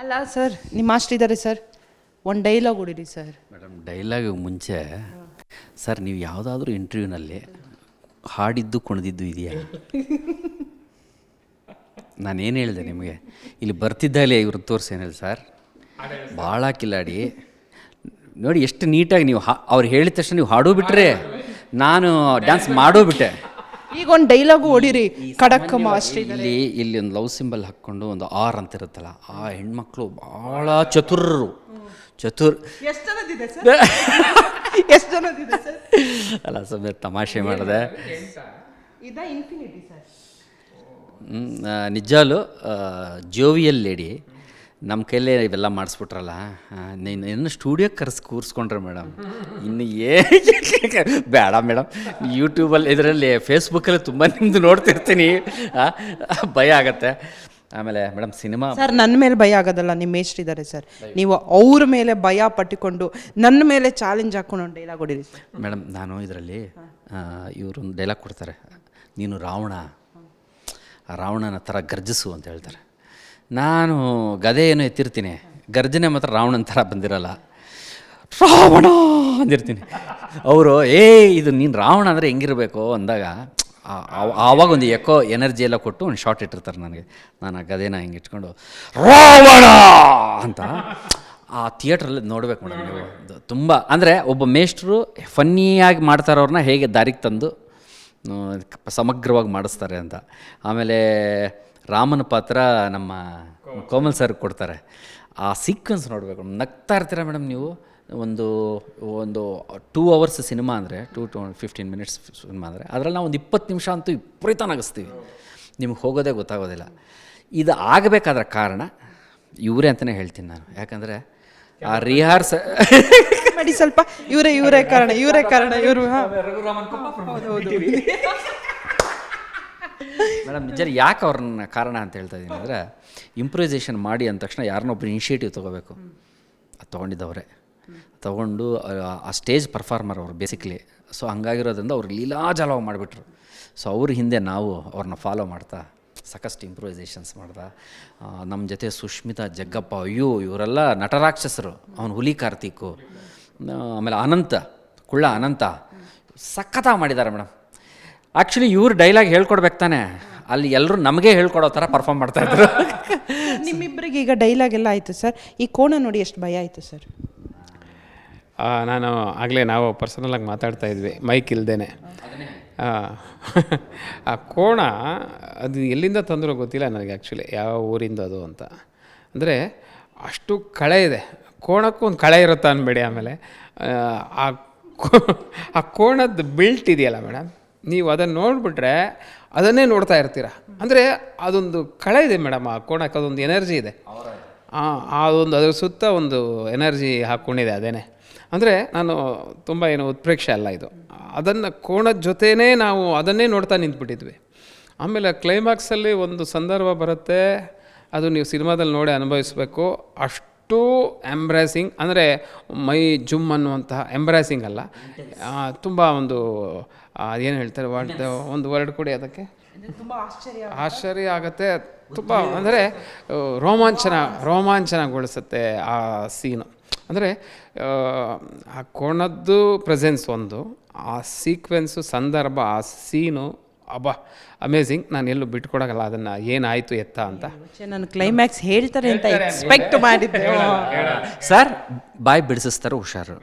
ಅಲ್ಲ ಸರ್, ನಿಮ್ಮ ಮಾಸ್ಟ್ರ್ ಇದ್ದಾರೆ ಸರ್. ಒಂದು ಡೈಲಾಗ್ ಹೊಡಿರಿ ಸರ್. ಮೇಡಮ್ ಡೈಲಾಗ್ ಮುಂಚೆ, ಸರ್, ನೀವು ಯಾವುದಾದ್ರೂ ಇಂಟರ್ವ್ಯೂನಲ್ಲಿ ಹಾಡಿದ್ದು ಕುಣಿದಿದ್ದು ಇದೆಯಾ? ನಾನೇನು ಹೇಳಿದೆ ನಿಮಗೆ? ಇಲ್ಲಿ ಬರ್ತಿದ್ದಾಗಲೇ ಇವ್ರು ತೋರಿಸಿ ಏನಿಲ್ಲ ಸರ್? ಭಾಳ ಕಿಲ್ಲಾಡಿ ನೋಡಿ, ಎಷ್ಟು ನೀಟಾಗಿ ನೀವು ಹಾ ಅವ್ರು ಹೇಳಿದ ತಕ್ಷಣ ನೀವು ಹಾಡೂ ಬಿಟ್ರೆ ನಾನು ಡ್ಯಾನ್ಸ್ ಮಾಡೂ ಬಿಟ್ಟೆ ಈಗ ಒಂದು ಡೈಲಾಗು ಹೊಡಿರಿ. ಖಡಕ್ ಮಾಸ್ಟರ್ ಇಲ್ಲಿ ಇಲ್ಲಿ ಒಂದು ಲವ್ ಸಿಂಬಲ್ ಹಾಕ್ಕೊಂಡು ಒಂದು ಆರ್ ಅಂತ ಇರುತ್ತಲ್ಲ ಆ ಹೆಣ್ಮಕ್ಳು ಭಾಳ ಚತುರರು. ಚತುರ್ ಎಷ್ಟು ಜನದಿದೆ ಸರ್? ಅಲ್ಲ ಸುಮ್ಮನೆ ತಮಾಷೆ ಮಾಡಿದೆ. ಇದ ಇನ್ಫಿನಿಟಿ ಸರ್. ನಿಜಾಲು ಜೋವಿಯಲ್ ಲೇಡಿ ನಮ್ಮ ಕೈಲೇ ಇವೆಲ್ಲ ಮಾಡಿಸ್ಬಿಟ್ರಲ್ಲ ನೀನು ಇನ್ನು ಸ್ಟುಡಿಯೋಗೆ ಕರೆಸಿ ಕೂರಿಸ್ಕೊಂಡ್ರೆ ಮೇಡಮ್ ಇನ್ನು ಏ ಬೇಡ ಮೇಡಮ್ ಯೂಟ್ಯೂಬಲ್ಲಿ ಇದರಲ್ಲಿ ಫೇಸ್ಬುಕ್ಕಲ್ಲಿ ತುಂಬ ನಿಮ್ಮದು ನೋಡ್ತಿರ್ತೀನಿ. ಭಯ ಆಗತ್ತೆ. ಆಮೇಲೆ ಮೇಡಮ್ ಸಿನಿಮಾ ಸರ್ ನನ್ನ ಮೇಲೆ ಭಯ ಆಗೋದಲ್ಲ ನಿಮ್ಮ ಮೇಷ್ಟ್ರು ಇದ್ದಾರೆ ಸರ್. ನೀವು ಅವ್ರ ಮೇಲೆ ಭಯ ಪಟ್ಟಿಕೊಂಡು ನನ್ನ ಮೇಲೆ ಚಾಲೆಂಜ್ ಹಾಕೊಂಡು ಡೈಲಾಗ್ ಹೊಡಿರಿ ಮೇಡಮ್ ನಾನು ಇದರಲ್ಲಿ ಇವರು ಡೈಲಾಗ್ ಕೊಡ್ತಾರೆ. ನೀನು ರಾವಣ ಆ ರಾವಣನ ಥರ ಗರ್ಜಿಸು ಅಂತ ಹೇಳ್ತಾರೆ. ನಾನು ಗದೆಯನ್ನು ಎತ್ತಿರ್ತೀನಿ. ಗರ್ಜನೆ ಮಾತ್ರ ರಾವಣನ ಥರ ಬಂದಿರಲ್ಲ. ರಾವಣ ಅಂದಿರ್ತೀನಿ. ಅವರು, ಏ, ಇದು ನೀನು ರಾವಣ ಅಂದರೆ ಹೆಂಗಿರಬೇಕು? ಅಂದಾಗ ಆವಾಗ ಒಂದು ಎಕೋ ಎನರ್ಜಿ ಎಲ್ಲ ಕೊಟ್ಟು ಒಂದು ಶಾರ್ಟ್ ಇಟ್ಟಿರ್ತಾರೆ ನನಗೆ. ನಾನು ಆ ಗದೆನ ಹಿಂಗೆ ಇಟ್ಕೊಂಡು, ರಾವಣ! ಅಂತ. ಆ ಥಿಯೇಟ್ರಲ್ಲಿ ನೋಡ್ಬೇಕು ಮೇಡಮ್ ನೀವು. ತುಂಬ, ಅಂದರೆ ಒಬ್ಬ ಮೇಷ್ಟ್ರು ಫನ್ನಿಯಾಗಿ ಮಾಡ್ತಾರವ್ರನ್ನ ಹೇಗೆ ದಾರಿಗೆ ತಂದು ಸಮಗ್ರವಾಗಿ ಮಾಡಿಸ್ತಾರೆ ಅಂತ. ಆಮೇಲೆ ರಾಮನ ಪಾತ್ರ ನಮ್ಮ ಕೋಮಲ್ ಸರ್ ಕೊಡ್ತಾರೆ. ಆ ಸೀಕ್ವೆನ್ಸ್ ನೋಡಬೇಕು. ನಗ್ತಾ ಇರ್ತೀರಾ ಮೇಡಮ್ ನೀವು? ಒಂದು ಒಂದು ಟೂ ಅವರ್ಸ್ ಸಿನಿಮಾ ಅಂದರೆ two to fifteen minutes cinema ಅಂದರೆ ಅದರಲ್ಲಿ ನಾವು ಒಂದು ಇಪ್ಪತ್ತು ನಿಮಿಷ ಅಂತೂ ವಿಪರೀತ ನಗಿಸ್ತೀವಿ. ನಿಮ್ಗೆ ಹೋಗೋದೇ ಗೊತ್ತಾಗೋದಿಲ್ಲ. ಇದು ಆಗಬೇಕಾದ್ರೆ ಕಾರಣ ಇವರೇ ಅಂತಲೇ ಹೇಳ್ತೀನಿ ನಾನು. ಯಾಕಂದರೆ ಆ ರಿಹಾರ್ಸ್ ಮಾಡಿ ಸ್ವಲ್ಪ ಇವರೇ ಇವರೇ ಕಾರಣ ಇವರೇ ಕಾರಣ ಇವರು ಮೇಡಮ್, ನಿಜ ಯಾಕೆ ಅವ್ರನ್ನ ಕಾರಣ ಅಂತ ಹೇಳ್ತಾ ಇದ್ದೀನಿ ಅಂದರೆ ಇಂಪ್ರೂವೈಸೇಷನ್ ಮಾಡಿ ಅಂದ ತಕ್ಷಣ ಯಾರನ್ನೊಬ್ರು ಇನಿಷಿಯೇಟಿವ್ ತೊಗೋಬೇಕು. ಅದು ತೊಗೊಂಡಿದ್ದವರೇ. ತೊಗೊಂಡು, ಆ- ಸ್ಟೇಜ್ ಪರ್ಫಾರ್ಮರ್ ಅವರು ಬೇಸಿಕ್ಲಿ ಸೊ ಹಂಗಾಗಿರೋದ್ರಿಂದ ಅವ್ರು ಲೀಲಾಜಲವಾಗಿ ಮಾಡಿಬಿಟ್ರು. ಸೊ ಅವ್ರ ಹಿಂದೆ ನಾವು ಅವ್ರನ್ನ ಫಾಲೋ ಮಾಡ್ತಾ, ಸಾಕಷ್ಟು ಇಂಪ್ರೂವೈಸೇಷನ್ಸ್ ಮಾಡ್ದ ನಮ್ಮ ಜೊತೆ ಸುಷ್ಮಿತಾ, ಜಗ್ಗಪ್ಪ, ಅಯ್ಯೋ, ಇವರೆಲ್ಲ ನಟರಾಕ್ಷಸರು. ಅವನು ಹುಲಿ ಕಾರ್ತಿಕು ಆಮೇಲೆ ಅನಂತ, ಕುಳ್ಳ ಅನಂತ. ಸಖತ್ತಾಗಿ ಮಾಡಿದ್ದಾರೆ ಮೇಡಮ್. ಆ್ಯಕ್ಚುಲಿ ಇವ್ರು ಡೈಲಾಗ್ ಹೇಳ್ಕೊಡ್ಬೇಕು ತಾನೆ. ಅಲ್ಲಿ ಎಲ್ಲರೂ ನಮಗೆ ಹೇಳ್ಕೊಡೋ ಥರ ಪರ್ಫಾರ್ಮ್ ಮಾಡ್ತಾಯಿದ್ರು ನಿಮ್ಮಿಬ್ಬರಿಗೆ ಈಗ ಡೈಲಾಗ್ ಎಲ್ಲ ಆಯಿತು ಸರ್? ಈ ಕೋಣ ನೋಡಿ ಎಷ್ಟು ಭಯ ಆಯಿತು ಸರ್? ಆ, ನಾನು ಆಗಲೇ ನಾವು ಪರ್ಸನಲಾಗಿ ಮಾತಾಡ್ತಾ ಇದ್ವಿ ಮೈಕ್ ಇಲ್ದೇನೆ. ಆ, ಆ ಕೋಣ ಅದು ಎಲ್ಲಿಂದ ತಂದರೂ ಗೊತ್ತಿಲ್ಲ ನನಗೆ ಆ್ಯಕ್ಚುಲಿ ಯಾವ ಊರಿಂದ ಅದು ಅಂತ. ಅಂದರೆ ಅಷ್ಟು ಕಳೆ ಇದೆ ಕೋಣಕ್ಕೂ ಒಂದು ಕಳೆ ಇರುತ್ತಾ ಅನ್ಬೇಡಿ ಆಮೇಲೆ. ಆ, ಆ ಕೋ- ಆ ಕೋಣದ ಬಿಲ್ಟ್ ಇದೆಯಲ್ಲ ಮೇಡಮ್ ನೀವು ಅದನ್ನು ನೋಡಿಬಿಟ್ರೆ ಅದನ್ನೇ ನೋಡ್ತಾ ಇರ್ತೀರ. ಅಂದರೆ ಅದೊಂದು ಕಳೆ ಇದೆ ಮೇಡಮ್, ಆ ಕೋಣಕ್ಕೆ ಅದೊಂದು ಎನರ್ಜಿ ಇದೆ. ಅದೊಂದು ಅದ್ರ ಸುತ್ತ ಒಂದು ಎನರ್ಜಿ ಹಾಕ್ಕೊಂಡಿದೆ ಅದೇನೆ. ಅಂದರೆ ನಾನು ತುಂಬ ಏನು ಉತ್ಪ್ರೇಕ್ಷೆ ಅಲ್ಲ ಇದು. ಅದನ್ನು ಕೋಣದ ಜೊತೆನೇ ನಾವು ಅದನ್ನೇ ನೋಡ್ತಾ ನಿಂತ್ಬಿಟ್ಟಿದ್ವಿ. ಆಮೇಲೆ ಕ್ಲೈಮ್ಯಾಕ್ಸಲ್ಲಿ ಒಂದು ಸಂದರ್ಭ ಬರುತ್ತೆ. ಅದು ನೀವು ಸಿನಿಮಾದಲ್ಲಿ ನೋಡಿ ಅನುಭವಿಸ್ಬೇಕು. ಅಷ್ಟು ಎಂಬ್ರಾಸಿಂಗ್ ಅಂದರೆ ಮೈ ಜುಮ್ ಅನ್ನುವಂತಹ ಎಂಬ್ರಾಸಿಂಗ್ ಅಲ್ಲ. ತುಂಬ ಒಂದು ಏನು ಹೇಳ್ತಾರೆ ವರ್ಡ್ ಒಂದು ವರ್ಡ್ ಕೊಡಿ ಅದಕ್ಕೆ. ತುಂಬ ಆಶ್ಚರ್ಯ ಆಶ್ಚರ್ಯ ಆಗುತ್ತೆ ತುಂಬ ಅಂದರೆ ರೋಮಾಂಚನ ರೋಮಾಂಚನಗೊಳಿಸುತ್ತೆ ಆ ಸೀನು ಅಂದರೆ ಆ ಕೋಣದ್ದು ಪ್ರೆಸೆನ್ಸ್ ಒಂದು ಆ ಸೀಕ್ವೆನ್ಸು ಸಂದರ್ಭ ಆ ಸೀನು ಅಬ್ಬಾ ಅಮೇಝಿಂಗ್ ನಾನು ಎಲ್ಲೂ ಬಿಟ್ಕೊಡೋಕ್ಕಲ್ಲ ಅದನ್ನು ಏನಾಯಿತು ಎತ್ತ ಅಂತ. ನಾನು ಕ್ಲೈಮ್ಯಾಕ್ಸ್ ಹೇಳ್ತಾರೆ ಅಂತ ಎಕ್ಸ್ಪೆಕ್ಟ್ ಮಾಡಿದ್ದೆ. ಸರ್ ಬಾಯ್ ಬಿಡಿಸಿಸ್ತಾರೆ ಹುಷಾರು.